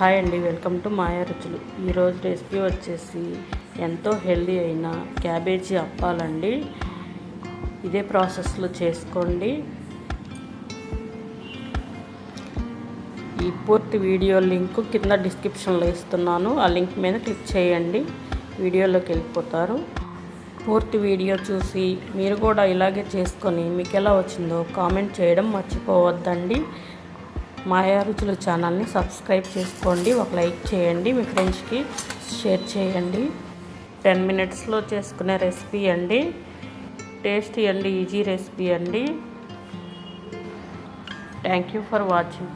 Hi అండి welcome to మాయా రుచులు. ఈరోజు రెసిపీ వచ్చేసి ఎంతో హెల్దీ అయిన క్యాబేజీ అప్పాలండి. ఇదే ప్రాసెస్లో చేసుకోండి. ఈ పూర్తి వీడియో లింక్ కింద డిస్క్రిప్షన్లో ఇస్తున్నాను. ఆ లింక్ మీద క్లిక్ చేయండి. వీడియోలోకి వెళ్ళిపోతారు. పూర్తి వీడియో చూసి మీరు కూడా ఇలాగే చేసుకొని మీకు ఎలా వచ్చిందో కామెంట్ చేయడం మర్చిపోవద్దండి. మాయా రుచుల ఛానల్ని సబ్స్క్రైబ్ చేసుకోండి ఒక లైక్ చేయండి మీ ఫ్రెండ్స్కి షేర్ చేయండి. టెన్ మినిట్స్లో చేసుకునే రెసిపీ అండి. టేస్టీ అండి ఈజీ రెసిపీ అండి. Thank you for watching.